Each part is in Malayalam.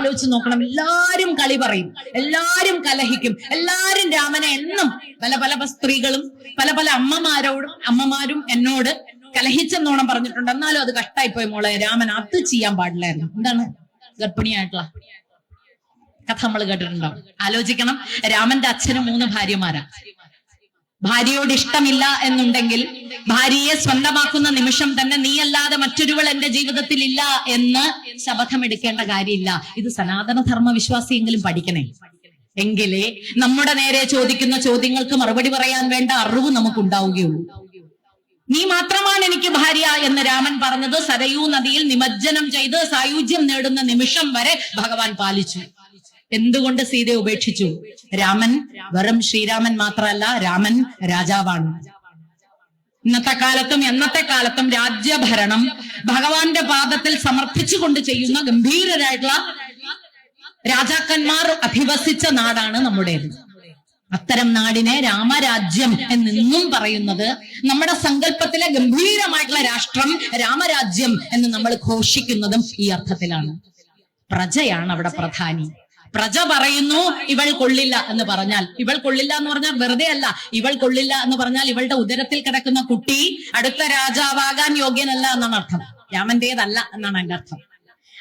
ആലോചിച്ച് നോക്കണം. എല്ലാരും കളി പറയും. എല്ലാരും കലഹിക്കും. എല്ലാരും രാമനെ എന്നും പല പല സ്ത്രീകളും പല പല അമ്മമാരോടും അമ്മമാരും എന്നോട് കലഹിച്ചെന്നോണം പറഞ്ഞിട്ടുണ്ട്. എന്നാലും അത് കഷ്ടായിപ്പോയി മോളെ. രാമൻ അത് ചെയ്യാൻ പാടില്ലായിരുന്നു. എന്താണ്? ഗർഭിണിയായിട്ടുള്ള കഥ നമ്മൾ കേട്ടിട്ടുണ്ടാവും ആലോചിക്കണം. രാമന്റെ അച്ഛനും മൂന്ന് ഭാര്യമാരാ. ഭാര്യയോട് ഇഷ്ടമില്ല എന്നുണ്ടെങ്കിൽ ഭാര്യയെ സ്വന്തമാക്കുന്ന നിമിഷം തന്നെ നീയല്ലാതെ മറ്റൊരുവൾ എന്റെ ജീവിതത്തിൽ ഇല്ല എന്ന് ശപഥമെടുക്കേണ്ട കാര്യമില്ല. ഇത് സനാതനധർമ്മ വിശ്വാസിയെങ്കിലും പഠിക്കണേ. എങ്കിലേ നമ്മുടെ നേരെ ചോദിക്കുന്ന ചോദ്യങ്ങൾക്ക് മറുപടി പറയാൻ വേണ്ട അറിവ് നമുക്ക് ഉണ്ടാവുകയുള്ളൂ നീ മാത്രമാണ് എനിക്ക് ഭാര്യ എന്ന് രാമൻ പറഞ്ഞത് സരയൂ നദിയിൽ നിമജ്ജനം ചെയ്ത് സായുജ്യം നേടുന്ന നിമിഷം വരെ ഭഗവാൻ പാലിച്ചു. എന്തുകൊണ്ട് സീതയെ ഉപേക്ഷിച്ചു? രാമൻ വെറും ശ്രീരാമൻ മാത്രമല്ല രാമൻ രാജാവാണ്. ഇന്നത്തെ കാലത്തും എന്നത്തെ കാലത്തും രാജ്യഭരണം ഭഗവാന്റെ പാദത്തിൽ സമർപ്പിച്ചുകൊണ്ട് ചെയ്യുന്ന ഗംഭീരരായിട്ടുള്ള രാജാക്കന്മാർ അധിവസിച്ച നാടാണ് നമ്മുടേത്. അത്തരം നാടിനെ രാമരാജ്യം എന്നെന്നും പറയുന്നത് നമ്മുടെ സങ്കല്പത്തിലെ ഗംഭീരമായിട്ടുള്ള രാഷ്ട്രം രാമരാജ്യം എന്ന് നമ്മൾ ഘോഷിക്കുന്നതും ഈ അർത്ഥത്തിലാണ്. പ്രജയാണ് അവിടെ പ്രധാനി. പ്രജ പറയുന്നു ഇവൾ കൊള്ളില്ല എന്ന് പറഞ്ഞാൽ. ഇവൾ കൊള്ളില്ല എന്ന് പറഞ്ഞാൽ വെറുതെ അല്ല. ഇവൾ കൊള്ളില്ല എന്ന് പറഞ്ഞാൽ ഇവളുടെ ഉദരത്തിൽ കിടക്കുന്ന കുട്ടി അടുത്ത രാജാവാകാൻ യോഗ്യനല്ല എന്നാണ് അർത്ഥം. രാമന്റേതല്ല എന്നാണ് എന്റെ അർത്ഥം.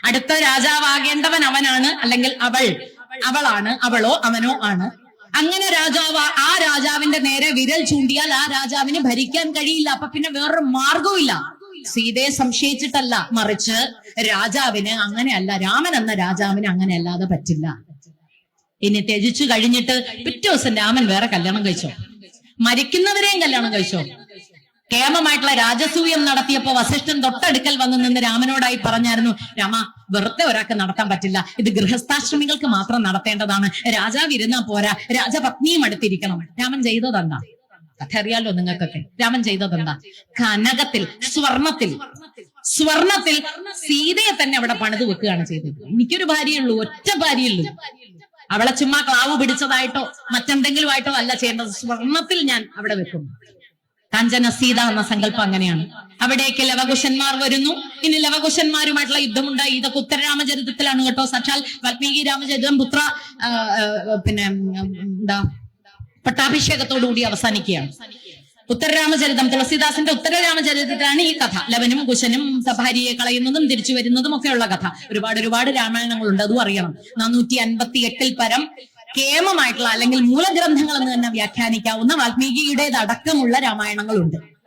അടുത്ത രാജാവാകേണ്ടവൻ അവനാണ് അല്ലെങ്കിൽ അവൾ. അവളാണ് അവളോ അവനോ ആണ്. അങ്ങനെ രാജാവ് ആ രാജാവിന്റെ നേരെ വിരൽ ചൂണ്ടിയാൽ ആ രാജാവിന് ഭരിക്കാൻ കഴിയില്ല. അപ്പൊ പിന്നെ വേറൊരു മാർഗവുമില്ല സീതയെ സംശയിച്ചിട്ടല്ല മറിച്ച് രാജാവിന് അങ്ങനെയല്ല രാമൻ എന്ന രാജാവിന് അങ്ങനെ അല്ലാതെ പറ്റില്ല. ഇനി ത്യജിച്ചു കഴിഞ്ഞിട്ട് പിറ്റേ ദിവസം രാമൻ വേറെ കല്യാണം കഴിച്ചോ? മരിക്കുന്നവരെയും കല്യാണം കഴിച്ചോ? കേമമായിട്ടുള്ള രാജസൂയം നടത്തിയപ്പോ വസിഷ്ഠൻ തൊട്ടടുക്കൽ വന്നു നിന്ന് രാമനോടായി പറഞ്ഞായിരുന്നു രാമ വെറുതെ ഒരാൾക്ക് നടത്താൻ പറ്റില്ല. ഇത് ഗൃഹസ്ഥാശ്രമികൾക്ക് മാത്രം നടത്തേണ്ടതാണ്. രാജാവ് ഇരുന്നാ പോരാ. രാജപത്നിയും അടുത്തിരിക്കണം. രാമൻ ചെയ്തതെന്താ? കഥ അറിയാലോ നിങ്ങൾക്കൊക്കെ. രാമൻ ചെയ്തതെന്താ? കനകത്തിൽ സ്വർണത്തിൽ. സ്വർണത്തിൽ സീതയെ തന്നെ അവിടെ പണിത് വെക്കുകയാണ് ചെയ്തത്. എനിക്കൊരു ഭാര്യയുള്ളൂ ഒറ്റ ഭാര്യയുള്ളൂ. അവളെ ചുമ്മാ ക്ലാവ് പിടിച്ചതായിട്ടോ മറ്റെന്തെങ്കിലും ആയിട്ടോ അല്ല ചെയ്യേണ്ടത്. സ്വർണത്തിൽ ഞാൻ അവിടെ വെക്കും. കാഞ്ചന സീത എന്ന സങ്കല്പം അങ്ങനെയാണ്. അവിടേക്ക് ലവകുശന്മാർ വരുന്നു. ഇനി ലവകുശന്മാരുമായിട്ടുള്ള യുദ്ധമുണ്ടായി. ഇതൊക്കെ ഉത്തരരാമചരിതത്തിലാണ് കേട്ടോ. സാക്ഷാൽ വാൽമീകി രാമചരിതം പുത്ര പിന്നെ എന്താ പട്ടാഭിഷേകത്തോടുകൂടി അവസാനിക്കുകയാണ്. ഉത്തരരാമചരിതം തുളസിദാസിന്റെ ഉത്തരരാമചരിതത്തിലാണ് ഈ കഥ. ലവനും കുശനും സഭാരിയെ കളയുന്നതും തിരിച്ചു വരുന്നതും ഒക്കെയുള്ള കഥ. ഒരുപാട് ഒരുപാട് രാമായണങ്ങളുണ്ട് അതും അറിയണം. നാനൂറ്റി അൻപത്തി എട്ടിൽ പരം കേമമായിട്ടുള്ള അല്ലെങ്കിൽ മൂലഗ്രന്ഥങ്ങൾ എന്ന് തന്നെ വ്യാഖ്യാനിക്കാവുന്ന വാൽമീകിയുടേതടക്കമുള്ള രാമായണങ്ങളുണ്ട്.